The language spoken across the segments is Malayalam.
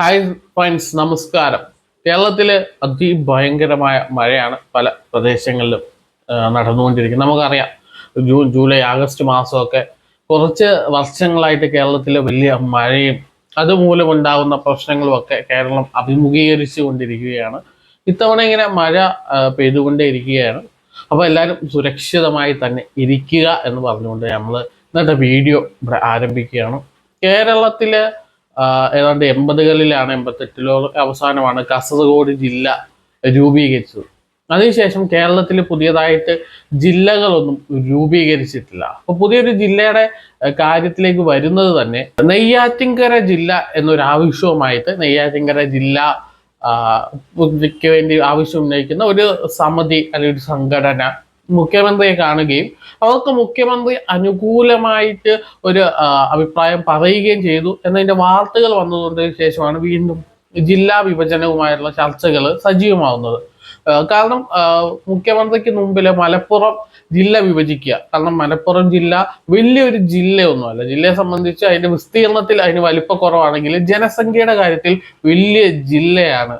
ഹായ് ഫ്രണ്ട്സ് നമസ്കാരം. കേരളത്തിൽ അതിഭയങ്കരമായ മഴയാണ് പല പ്രദേശങ്ങളിലും നടന്നുകൊണ്ടിരിക്കുന്നത്. നമുക്കറിയാം ജൂൺ ജൂലൈ ആഗസ്റ്റ് മാസമൊക്കെ കുറച്ച് വർഷങ്ങളായിട്ട് കേരളത്തിൽ വലിയ മഴയും അതുമൂലം ഉണ്ടാകുന്ന പ്രശ്നങ്ങളും ഒക്കെ കേരളം അഭിമുഖീകരിച്ചു കൊണ്ടിരിക്കുകയാണ്. ഇത്തവണ ഇങ്ങനെ മഴ പെയ്തുകൊണ്ടേ ഇരിക്കുകയാണ് അപ്പോൾ എല്ലാവരും സുരക്ഷിതമായി തന്നെ ഇരിക്കുക എന്ന് പറഞ്ഞുകൊണ്ട് നമ്മൾ ഇന്നത്തെ വീഡിയോ ഇവിടെ ആരംഭിക്കുകയാണ്. കേരളത്തിലെ ഏതാണ്ട് എൺപതുകളിലാണ് എൺപത്തെട്ടിലോ അവസാനമാണ് കാസർഗോഡ് ജില്ല രൂപീകരിച്ചത്. അതിനുശേഷം കേരളത്തിൽ പുതിയതായിട്ട് ജില്ലകളൊന്നും രൂപീകരിച്ചിട്ടില്ല. അപ്പോൾ പുതിയൊരു ജില്ലയുടെ കാര്യത്തിലേക്ക് വരുന്നത് തന്നെ നെയ്യാറ്റിൻകര ജില്ല എന്നൊരു ആവശ്യവുമായിട്ട് നെയ്യാറ്റിൻകര ജില്ല ആ, വേണ്ടി ആവശ്യം ഉന്നയിക്കുന്ന ഒരു സമിതി അല്ലെങ്കിൽ ഒരു സംഘടന മുഖ്യമന്ത്രിയെ കാണുകയും അവർക്ക് മുഖ്യമന്ത്രി അനുകൂലമായിട്ട് ഒരു അഭിപ്രായം പറയുകയും ചെയ്തു എന്നതിന്റെ വാർത്തകൾ വന്നതുകൊണ്ടതിന് ശേഷമാണ് വീണ്ടും ജില്ലാ വിഭജനവുമായുള്ള ചർച്ചകൾ സജീവമാവുന്നത്. കാരണം മുഖ്യമന്ത്രിക്ക് മുമ്പിൽ മലപ്പുറം ജില്ല വിഭജിക്കുക. കാരണം മലപ്പുറം ജില്ല വലിയൊരു ജില്ലയൊന്നുമല്ല. ജില്ലയെ സംബന്ധിച്ച് അതിന്റെ വിസ്തീർണത്തിൽ അതിന് വലിപ്പക്കുറവാണെങ്കിൽ ജനസംഖ്യയുടെ കാര്യത്തിൽ വലിയ ജില്ലയാണ്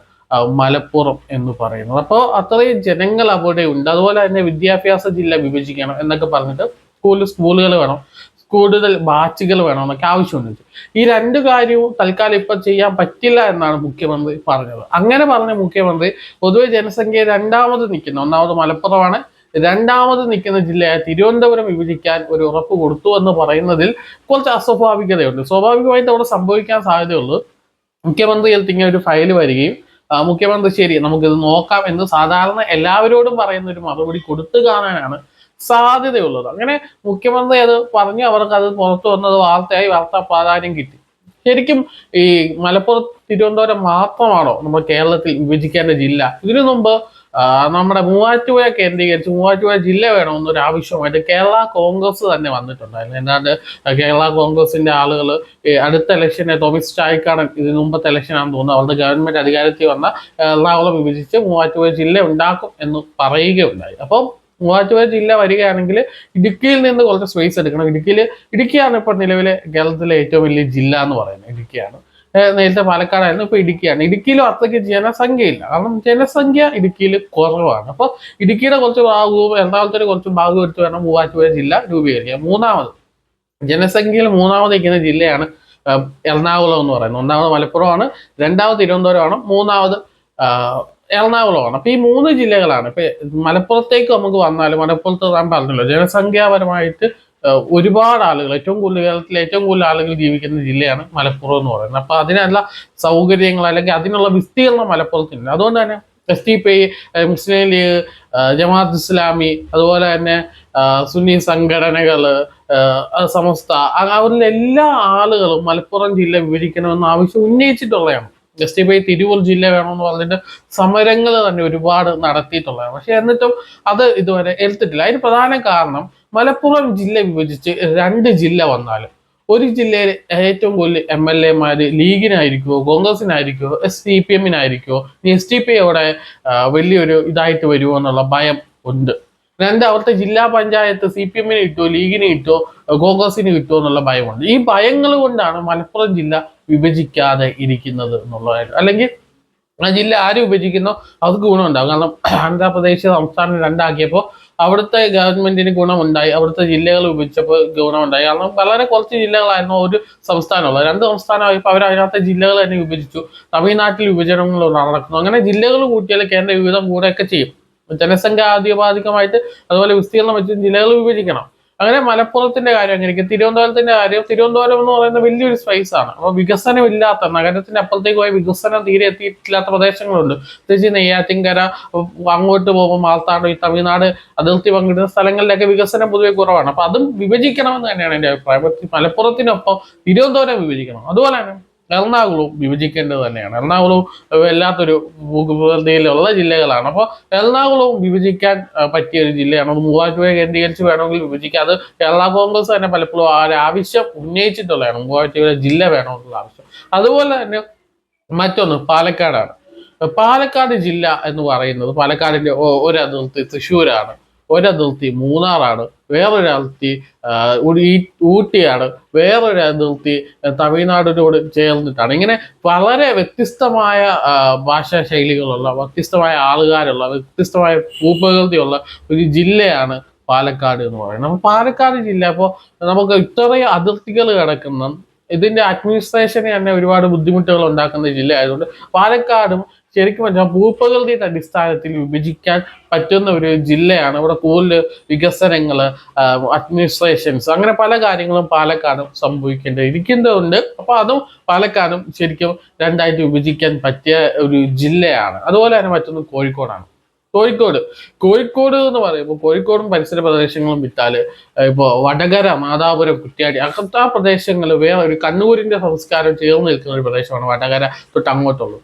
മലപ്പുറം എന്ന് പറയുന്നത്. അപ്പോൾ അത്രയും ജനങ്ങൾ അവിടെ ഉണ്ട്. അതുപോലെ തന്നെ വിദ്യാഭ്യാസ ജില്ല വിഭജിക്കണം എന്നൊക്കെ പറഞ്ഞിട്ട് സ്കൂൾ സ്കൂളുകൾ വേണം. കൂടുതൽ ബാച്ചുകൾ വേണം എന്നൊക്കെ ആവശ്യമുണ്ട്. ഈ രണ്ട് കാര്യവും തൽക്കാലം ഇപ്പം ചെയ്യാൻ പറ്റില്ല എന്നാണ് മുഖ്യമന്ത്രി പറഞ്ഞത്. അങ്ങനെ പറഞ്ഞ മുഖ്യമന്ത്രി പൊതുവെ ജനസംഖ്യ രണ്ടാമത് നിൽക്കുന്ന ഒന്നാമത് മലപ്പുറമാണ്. രണ്ടാമത് നിൽക്കുന്ന ജില്ലയായ തിരുവനന്തപുരം വിഭജിക്കാൻ ഒരു ഉറപ്പ് കൊടുത്തു എന്ന് പറയുന്നതിൽ കുറച്ച് അസ്വാഭാവികതയുണ്ട്. സ്വാഭാവികമായിട്ട് അവിടെ സംഭവിക്കാൻ സാധ്യതയുള്ളൂ. മുഖ്യമന്ത്രി ഇങ്ങനെ ഒരു ഫയൽ വരികയും മുഖ്യമന്ത്രി ശരി നമുക്കിത് നോക്കാം എന്ന് സാധാരണ എല്ലാവരോടും പറയുന്ന ഒരു മറുപടി കൊടുത്തു കാണാനാണ് സാധ്യതയുള്ളത്. അങ്ങനെ മുഖ്യമന്ത്രി അത് പറഞ്ഞു അവർക്ക് അത് പുറത്തു വന്നത് വാർത്തയായി വാർത്താ പ്രാധാന്യം കിട്ടി. ശരിക്കും ഈ മലപ്പുറം തിരുവനന്തപുരം മാത്രമാണോ നമ്മൾ കേരളത്തിൽ വിഭജിക്കേണ്ട ജില്ല? ഇതിനു മുമ്പ് നമ്മുടെ മൂവാറ്റുപുഴ കേന്ദ്രീകരിച്ച് മൂവാറ്റുപുഴ ജില്ല വേണമെന്നൊരു ആവശ്യമായിട്ട് കേരള കോൺഗ്രസ് തന്നെ വന്നിട്ടുണ്ടായിരുന്നു. എന്നാണ്ട് കേരള കോൺഗ്രസിന്റെ ആളുകൾ അടുത്ത ഇലക്ഷനെ തോമസ് ചായക്കാടൻ ഇതിന് മുമ്പത്തെ ഇലക്ഷനാണെന്ന് തോന്നുന്നു. അവരുടെ ഗവൺമെന്റ് അധികാരത്തിൽ വന്ന എറണാകുളം വിഭജിച്ച് മൂവാറ്റുപുഴ ജില്ല ഉണ്ടാക്കും എന്ന് പറയുകയുണ്ടായി. അപ്പം മൂവാറ്റുപുഴ ജില്ല വരികയാണെങ്കിൽ ഇടുക്കിയിൽ നിന്ന് കുറച്ച് സ്പേസ് എടുക്കണം. ഇടുക്കിയിൽ ഇടുക്കിയാണ് ഇപ്പോൾ നിലവിലെ കേരളത്തിലെ ഏറ്റവും വലിയ ജില്ല എന്ന് പറയുന്നത്. ഇടുക്കിയാണ്. നേരത്തെ പാലക്കാടായിരുന്നു ഇപ്പൊ ഇടുക്കിയാണ്. ഇടുക്കിയിലും അത്രയ്ക്ക് ജനസംഖ്യയില്ല. കാരണം ജനസംഖ്യ ഇടുക്കിയിൽ കുറവാണ്. അപ്പോൾ ഇടുക്കിയുടെ കുറച്ച് ഭാഗവും എറണാകുളത്തിന്റെ കുറച്ച് ഭാഗവും എടുത്ത് വേണം മൂവാറ്റുപുഴ ജില്ല രൂപീകരിക്കുക മൂന്നാമത് ജനസംഖ്യയിൽ മൂന്നാമത് നിൽക്കുന്ന ജില്ലയാണ് എറണാകുളം എന്ന് പറയുന്നത്. ഒന്നാമത് മലപ്പുറമാണ് രണ്ടാമത് തിരുവനന്തപുരമാണ് മൂന്നാമത് എറണാകുളമാണ്. അപ്പൊ ഈ മൂന്ന് ജില്ലകളാണ്. ഇപ്പൊ മലപ്പുറത്തേക്ക് നമുക്ക് വന്നാലും മലപ്പുറത്ത് ഞാൻ പറഞ്ഞല്ലോ ജനസംഖ്യാപരമായിട്ട് ഒരുപാട് ആളുകൾ ഏറ്റവും കൂടുതൽ കേരളത്തിലെ ഏറ്റവും കൂടുതൽ ആളുകൾ ജീവിക്കുന്ന ജില്ലയാണ് മലപ്പുറം എന്ന് പറയുന്നത്. അപ്പൊ അതിനുള്ള സൗകര്യങ്ങൾ അല്ലെങ്കിൽ അതിനുള്ള വിസ്തീർണം മലപ്പുറത്തില്ല അതുകൊണ്ട് തന്നെ S T P Muslim League Jamaat Islami അതുപോലെ തന്നെ സുന്നി സംഘടനകൾ സമസ്ത അവരിലെ എല്ലാ ആളുകളും മലപ്പുറം ജില്ല വിഭജിക്കണമെന്ന് ആവശ്യം ഉന്നയിച്ചിട്ടുള്ളതാണ്. എസ് ടി പി തിരുവൂർ ജില്ല വേണമെന്ന് പറഞ്ഞിട്ട് സമരങ്ങൾ തന്നെ ഒരുപാട് നടത്തിയിട്ടുള്ളതാണ്. പക്ഷെ എന്നിട്ടും അത് ഇതുവരെ എടുത്തിട്ടില്ല അതിന് പ്രധാന കാരണം മലപ്പുറം ജില്ല വിഭജിച്ച് രണ്ട് ജില്ല വന്നാലും ഒരു ജില്ലയിൽ ഏറ്റവും കൂടുതൽ എം എൽ എമാര് ലീഗിനായിരിക്കുമോ കോൺഗ്രസിനായിരിക്കുമോ എസ് ഡി പി എമ്മിനായിരിക്കുമോ എസ് ഡി പി അവിടെ വലിയൊരു ഇതായിട്ട് വരുമോ എന്നുള്ള ഭയം ഉണ്ട്. രണ്ട് അവിടുത്തെ ജില്ലാ പഞ്ചായത്ത് സി പി എമ്മിന് കിട്ടുമോ ലീഗിന് കിട്ടുമോ കോൺഗ്രസിന് കിട്ടുമോ എന്നുള്ള ഭയമുണ്ട്. ഈ ഭയങ്ങൾ കൊണ്ടാണ് മലപ്പുറം ജില്ല വിഭജിക്കാതെ ഇരിക്കുന്നത് എന്നുള്ളതായിട്ട്. അല്ലെങ്കിൽ ആ ജില്ല ആര് വിഭജിക്കുന്നോ അവർക്ക് ഗുണമുണ്ടാകും. കാരണം ആന്ധ്രാപ്രദേശ് സംസ്ഥാനം രണ്ടാക്കിയപ്പോൾ അവിടുത്തെ ഗവൺമെന്റിന് ഗുണമുണ്ടായി അവിടുത്തെ ജില്ലകൾ വിഭജിച്ചപ്പോൾ ഗുണമുണ്ടായി. കാരണം വളരെ കുറച്ച് ജില്ലകളായിരുന്നു ഒരു സംസ്ഥാനമുള്ളത്. രണ്ട് സംസ്ഥാനമായപ്പോൾ അവർ അതിനകത്തെ ജില്ലകൾ തന്നെ വിഭജിച്ചു. തമിഴ്നാട്ടിൽ വിഭജനങ്ങൾ നടക്കുന്നു. അങ്ങനെ ജില്ലകൾ കൂട്ടിയാൽ കേന്ദ്ര വിവിധം കൂടെയൊക്കെ ചെയ്യും. ജനസംഖ്യ ആദ്യപാധികമായിട്ട് അതുപോലെ വിസ്തീർണം വെച്ച് ജില്ലകൾ വിഭജിക്കണം. അങ്ങനെ മലപ്പുറത്തിന്റെ കാര്യം അങ്ങനെ ഇരിക്കും തിരുവനന്തപുരത്തിന്റെ കാര്യം തിരുവനന്തപുരം എന്ന് പറയുന്ന വലിയൊരു സ്പേസ് ആണ്. അപ്പൊ വികസനം ഇല്ലാത്ത നഗരത്തിന്റെ അപ്പുറത്തേക്ക് പോയ വികസനം തീരെ എത്തിയിട്ടില്ലാത്ത പ്രദേശങ്ങളുണ്ട്. പ്രത്യേകിച്ച് നെയ്യാറ്റിൻകര അങ്ങോട്ട് പോകുമ്പോൾ മാർത്താണ്ട് ഈ തമിഴ്നാട് അതിർത്തി പങ്കിടുന്ന സ്ഥലങ്ങളിലൊക്കെ വികസനം പൊതുവെ കുറവാണ്. അപ്പൊ അതും വിഭജിക്കണമെന്ന് തന്നെയാണ് എന്റെ അഭിപ്രായം. മലപ്പുറത്തിനൊപ്പം തിരുവനന്തപുരം വിഭജിക്കണം. അതുപോലെ തന്നെ എറണാകുളവും വിഭജിക്കേണ്ടത് തന്നെയാണ്. എറണാകുളവും വല്ലാത്തൊരു ഭൂപ്രകൃതിയിലുള്ള ജില്ലകളാണ്. അപ്പോൾ എറണാകുളവും വിഭജിക്കാൻ പറ്റിയ ഒരു ജില്ലയാണ്. അത് മൂവാറ്റുപുഴ കേന്ദ്രീകരിച്ച് വേണമെങ്കിൽ വിഭജിക്കാം. അത് കേരള കോൺഗ്രസ് തന്നെ പലപ്പോഴും ആ ഒരു ആവശ്യം ഉന്നയിച്ചിട്ടുള്ളതാണ്. മൂവാറ്റുപുഴ ജില്ല വേണമെന്നുള്ള ആവശ്യം. അതുപോലെ തന്നെ മറ്റൊന്ന് പാലക്കാടാണ്. പാലക്കാട് ജില്ല എന്ന് പറയുന്നത് പാലക്കാടിന്റെ ഒരു അതിർത്തി തൃശ്ശൂരാണ്. ഒരതിർത്തി മൂന്നാറാണ് വേറൊരതിർത്തി ഊട്ടിയാണ് വേറൊരു അതിർത്തി തമിഴ്നാടിനോട് ചേർന്നിട്ടാണ്. ഇങ്ങനെ വളരെ വ്യത്യസ്തമായ ഭാഷാ ശൈലികളുള്ള വ്യത്യസ്തമായ ആളുകാരുള്ള വ്യത്യസ്തമായ ഭൂപ്രകൃതിയുള്ള ഒരു ജില്ലയാണ് പാലക്കാട് എന്ന് പറയുന്നത്. പാലക്കാട് ജില്ല അപ്പോൾ നമുക്ക് ഇത്രയും അതിർത്തികൾ കിടക്കുന്ന ഇതിന്റെ അഡ്മിനിസ്ട്രേഷന് തന്നെ ഒരുപാട് ബുദ്ധിമുട്ടുകൾ ഉണ്ടാക്കുന്ന ജില്ല ആയതുകൊണ്ട് പാലക്കാടും ശരിക്കും പറഞ്ഞാൽ ഭൂപ്രകൃതിയുടെ അടിസ്ഥാനത്തിൽ വിഭജിക്കാൻ പറ്റുന്ന ഒരു ജില്ലയാണ്. ഇവിടെ കൂടുതൽ വികസനങ്ങൾ അഡ്മിനിസ്ട്രേഷൻസ് അങ്ങനെ പല കാര്യങ്ങളും പാലക്കാടും സംഭവിക്കേണ്ട ഇരിക്കുന്നതുകൊണ്ട് അപ്പോൾ അതും പാലക്കാടും ശരിക്കും രണ്ടായിട്ട് വിഭജിക്കാൻ പറ്റിയ ഒരു ജില്ലയാണ്. അതുപോലെ തന്നെ മറ്റൊന്ന് കോഴിക്കോടാണ്. കോഴിക്കോട്. കോഴിക്കോട് എന്ന് പറയുമ്പോൾ കോഴിക്കോടും പരിസര പ്രദേശങ്ങളും വിട്ടാൽ ഇപ്പോൾ വടകര മാതാപുരം കുറ്റ്യാടി അങ്ങനത്തെ ആ പ്രദേശങ്ങൾ വേറെ ഒരു കണ്ണൂരിന്റെ സംസ്കാരം ചേർന്ന് നിൽക്കുന്ന ഒരു പ്രദേശമാണ് വടകര തൊട്ട് അങ്ങോട്ടുള്ളൂ.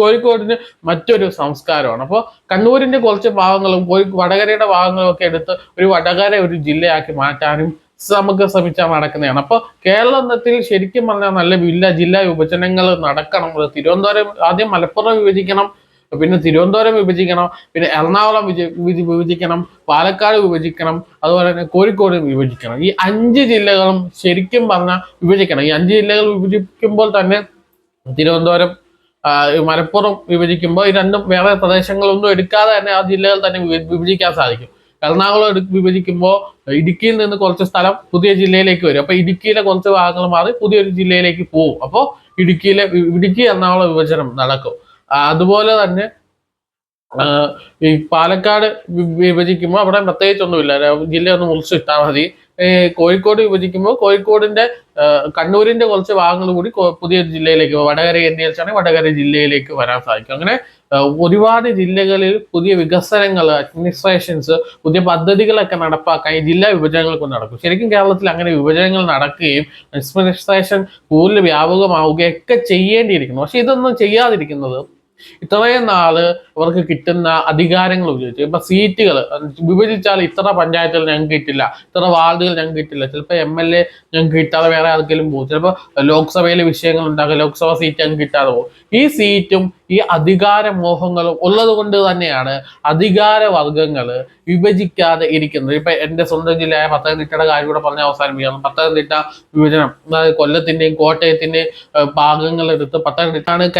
കോഴിക്കോടിന് മറ്റൊരു സംസ്കാരമാണ്. അപ്പോൾ കണ്ണൂരിന്റെ കുറച്ച് ഭാഗങ്ങളും കോഴി വടകരയുടെ ഭാഗങ്ങളും ഒക്കെ എടുത്ത് ഒരു വടകര ഒരു ജില്ലയാക്കി മാറ്റാനും നമുക്ക് ശ്രമിച്ചാൽ നടക്കുന്നതാണ്. അപ്പോൾ കേരളത്തിൽ ശരിക്കും പറഞ്ഞാൽ നല്ല ജില്ലാ ജില്ലാ വിഭജനങ്ങൾ നടക്കണം. തിരുവനന്തപുരം ആദ്യം മലപ്പുറം വിഭജിക്കണം. പിന്നെ തിരുവനന്തപുരം വിഭജിക്കണം പിന്നെ എറണാകുളം വിഭജിക്കണം പാലക്കാട് വിഭജിക്കണം അതുപോലെ തന്നെ കോഴിക്കോട് വിഭജിക്കണം. ഈ അഞ്ച് ജില്ലകളും ശരിക്കും പറഞ്ഞാൽ വിഭജിക്കണം. ഈ അഞ്ച് ജില്ലകൾ വിഭജിക്കുമ്പോൾ തന്നെ തിരുവനന്തപുരം മലപ്പുറം വിഭജിക്കുമ്പോൾ ഈ രണ്ടും വേറെ പ്രദേശങ്ങളൊന്നും എടുക്കാതെ തന്നെ ആ ജില്ലകൾ തന്നെ വിഭ- വിഭജിക്കാൻ സാധിക്കും. എറണാകുളം വിഭജിക്കുമ്പോൾ ഇടുക്കിയിൽ നിന്ന് കുറച്ച് സ്ഥലം പുതിയ ജില്ലയിലേക്ക് വരും. അപ്പൊ ഇടുക്കിയിലെ കുറച്ച് ഭാഗങ്ങൾ മാറി പുതിയൊരു ജില്ലയിലേക്ക് പോകും. അപ്പോൾ ഇടുക്കിയിലെ ഇടുക്കി എറണാകുളം വിഭജനം നടക്കും. അതുപോലെ തന്നെ ഈ പാലക്കാട് വിഭജിക്കുമ്പോൾ അവിടെ പ്രത്യേകിച്ചൊന്നുമില്ല. ജില്ല ഒന്ന് മുറിച്ചിട്ടാൽ മതി. കോഴിക്കോട് വിഭജിക്കുമ്പോൾ കോഴിക്കോടിന്റെ കണ്ണൂരിന്റെ കുറച്ച് ഭാഗങ്ങൾ കൂടി പുതിയ ജില്ലയിലേക്ക് വടകര കേന്ദ്രീകരിച്ചാണെങ്കിൽ വടകര ജില്ലയിലേക്ക് വരാൻ സാധിക്കും. അങ്ങനെ ഒരുപാട് ജില്ലകളിൽ പുതിയ വികസനങ്ങൾ അഡ്മിനിസ്ട്രേഷൻസ് പുതിയ പദ്ധതികളൊക്കെ നടപ്പാക്കാൻ ഈ ജില്ലാ വിഭജനങ്ങൾ കൊണ്ട് നടക്കും. ശരിക്കും കേരളത്തിൽ അങ്ങനെ വിഭജനങ്ങൾ നടക്കുകയും അഡ്മിനിസ്ട്രേഷൻ കൂടുതൽ വ്യാപകമാവുകയൊക്കെ ചെയ്യേണ്ടിയിരിക്കുന്നു. പക്ഷെ ഇതൊന്നും ചെയ്യാതിരിക്കുന്നത് ഇത്രയും നാൾ അവർക്ക് കിട്ടുന്ന അധികാരങ്ങൾ ഉപയോഗിച്ച്. ഇപ്പൊ സീറ്റുകൾ വിഭജിച്ചാൽ ഇത്ര പഞ്ചായത്തുകൾ ഞങ്ങൾക്ക് കിട്ടില്ല ഇത്ര വാർഡുകൾ ഞങ്ങൾക്ക് കിട്ടില്ല. ചിലപ്പോൾ എം എൽ എ ഞങ്ങൾക്ക് കിട്ടാതെ വേറെ ആർക്കെങ്കിലും പോകും. ചിലപ്പോൾ ലോക്സഭയിലെ വിഷയങ്ങൾ ഉണ്ടാകും ലോക്സഭ സീറ്റ് ഞങ്ങൾക്ക് കിട്ടാതെ പോകും. ഈ സീറ്റും ഈ അധികാര മോഹങ്ങളും ഉള്ളത് കൊണ്ട് തന്നെയാണ് അധികാര വർഗങ്ങൾ വിഭജിക്കാതെ ഇരിക്കുന്നത്. ഇപ്പൊ എന്റെ സ്വന്തം ജില്ലയായ പത്തനംതിട്ടയുടെ കാര്യം കൂടെ പറഞ്ഞ് അവസാനിപ്പിക്കണം പത്തനംതിട്ട വിഭജനം അതായത് കൊല്ലത്തിന്റെയും കോട്ടയത്തിന്റെയും ഭാഗങ്ങൾ എടുത്ത് പത്തനംതിട്ടാണ്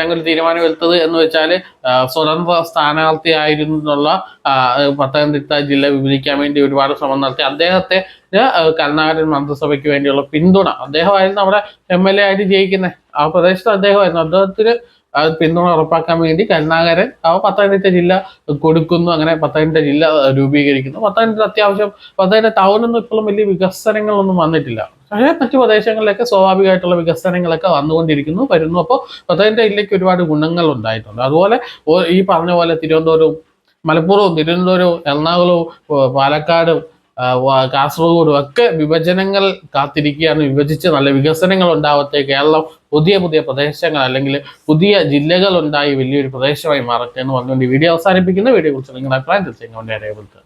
ഞങ്ങൾ തീരുമാനം എടുത്തത് എന്ന് വെച്ചാൽ സ്വതന്ത്ര സ്ഥാനാർത്ഥിയായിരുന്നുള്ള പത്തനംതിട്ട ജില്ല വിഭജിക്കാൻ വേണ്ടി ഒരുപാട് ശ്രമം നടത്തി. അദ്ദേഹത്തെ കരുണാകരൻ മന്ത്രിസഭയ്ക്ക് വേണ്ടിയുള്ള പിന്തുണ. അദ്ദേഹമായിരുന്നു അവിടെ എം എൽ എ ആയിട്ട് ജയിക്കുന്നത് ആ പ്രദേശത്ത് അദ്ദേഹമായിരുന്നു. അദ്ദേഹത്തിന് ആ പിന്തുണ ഉറപ്പാക്കാൻ വേണ്ടി കരുണാകരൻ അവ പത്തനംതിട്ട ജില്ല കൊടുക്കുന്നു അങ്ങനെ പത്തനംതിട്ട ജില്ല രൂപീകരിക്കുന്നു. പത്തനംതിട്ട അത്യാവശ്യം പത്തനംതിട്ട ടൗണൊന്നും ഇപ്പോഴും വലിയ വികസനങ്ങളൊന്നും വന്നിട്ടില്ല. പക്ഷേ മറ്റു പ്രദേശങ്ങളിലൊക്കെ സ്വാഭാവികമായിട്ടുള്ള വികസനങ്ങളൊക്കെ വന്നുകൊണ്ടിരിക്കുന്നു വരുന്നു. അപ്പോൾ പത്തനംതിട്ട ജില്ലയ്ക്ക് ഒരുപാട് ഗുണങ്ങൾ ഉണ്ടായിട്ടുണ്ട്. അതുപോലെ ഈ പറഞ്ഞ പോലെ തിരുവനന്തപുരവും മലപ്പുറവും തിരുവനന്തപുരവും എറണാകുളവും പാലക്കാടും കാസർഗോഡും ഒക്കെ വിഭജനങ്ങൾ കാത്തിരിക്കുകയാണ്. വിഭജിച്ച് നല്ല വികസനങ്ങൾ ഉണ്ടാവട്ടെ കേരളം പുതിയ പുതിയ പ്രദേശങ്ങൾ അല്ലെങ്കിൽ പുതിയ ജില്ലകൾ ഉണ്ടായി വലിയൊരു പ്രദേശമായി മാറട്ടെ എന്ന് പറഞ്ഞുകൊണ്ട് വീഡിയോ അവസാനിപ്പിക്കുന്ന. വീഡിയോ കുറിച്ച് നിങ്ങളുടെ അഭിപ്രായം തീർച്ചയായും